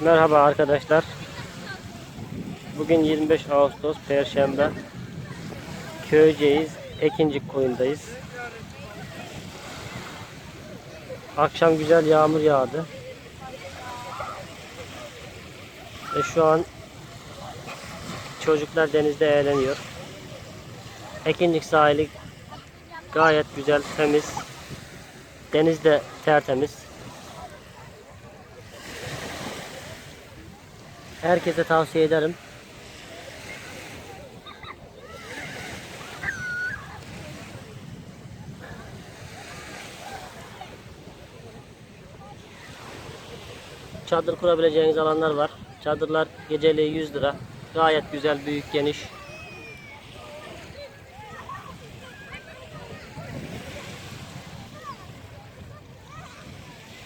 Merhaba arkadaşlar. Bugün 25 Ağustos Perşembe. Köyceğiz. Ekincik koyundayız. Akşam güzel yağmur yağdı. Ve şu an çocuklar denizde eğleniyor. Ekincik sahili gayet güzel, temiz. Deniz de tertemiz. Herkese tavsiye ederim. Çadır kurabileceğiniz alanlar var. Çadırlar geceliği 100 lira. Gayet güzel, büyük, geniş.